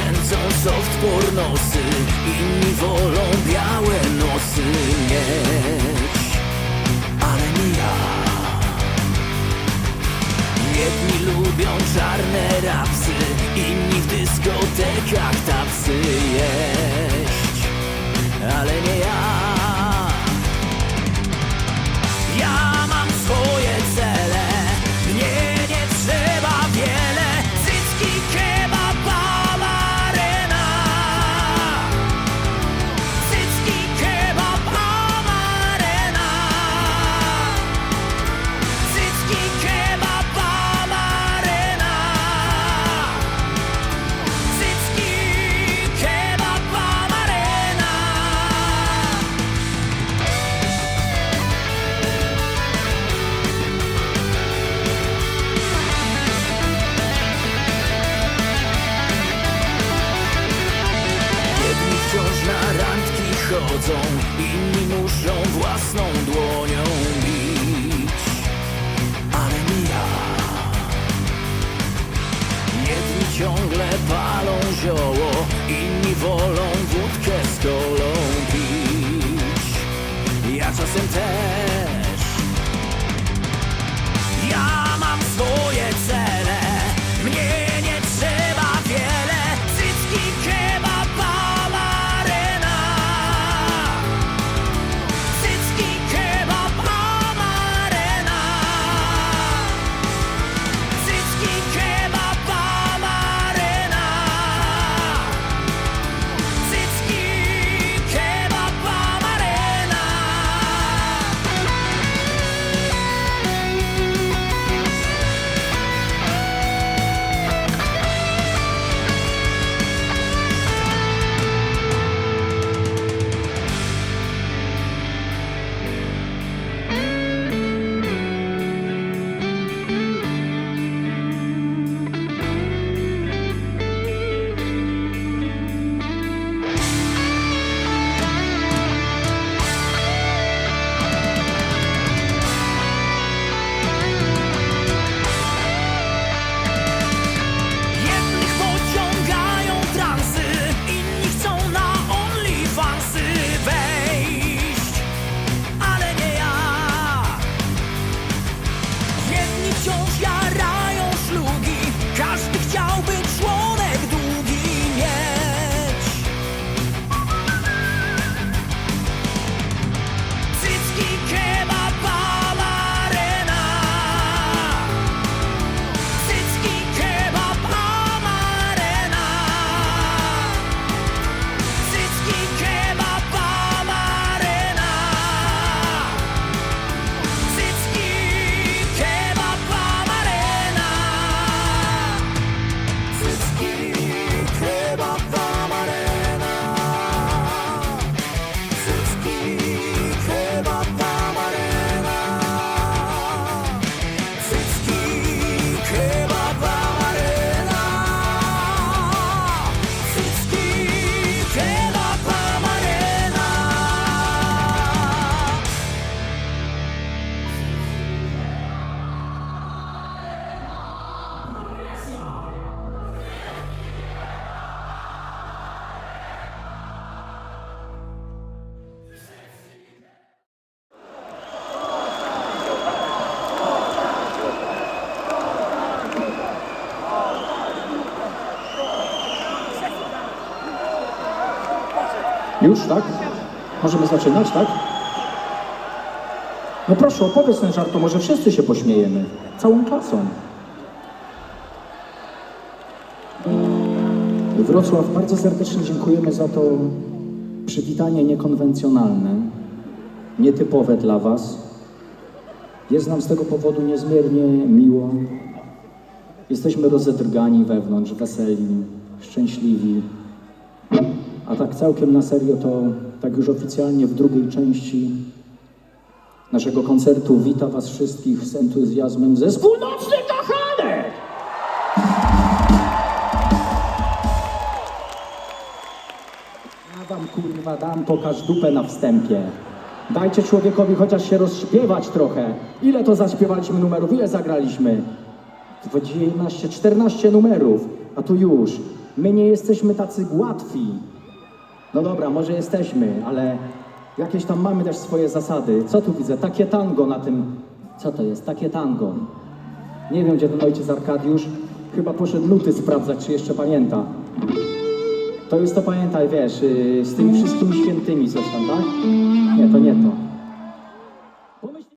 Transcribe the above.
kręcą soft pornosy Inni wolą białe nosy. Mieć Ale nie ja. Jedni lubią czarne rapsy Inni w dyskotekach chodzą, inni muszą własną dłonią bić. Ale nie. Jedni ciągle palą zioło, inni wolą wódkę z kolą pić. Ja czasem też. Już, tak? Możemy zaczynać, tak? No proszę, opowiedz ten żart, to może wszyscy się pośmiejemy. Całą klasą. Wrocław, bardzo serdecznie dziękujemy za to przywitanie niekonwencjonalne, nietypowe dla Was. Jest nam z tego powodu niezmiernie miło. Jesteśmy rozedrgani wewnątrz, weseli, szczęśliwi. A tak całkiem na serio to tak już oficjalnie w drugiej części naszego koncertu wita Was wszystkich z entuzjazmem zespół Nocny Kochanek! Ja wam kurwa dam pokaż dupę na wstępie. Dajcie człowiekowi chociaż się rozśpiewać trochę. Ile to zaśpiewaliśmy numerów? Ile zagraliśmy? 11, 14 numerów. A tu już my nie jesteśmy tacy łatwi. No dobra, może jesteśmy, ale jakieś tam mamy też swoje zasady. Co tu widzę? Takie tango na tym. Co to jest? Takie tango. Nie wiem, gdzie ten ojciec Arkadiusz. Chyba poszedł nuty sprawdzać, czy jeszcze pamięta. To jest to pamiętaj, wiesz, yy, z tymi wszystkimi świętymi coś tam, tak? Nie, to nie to.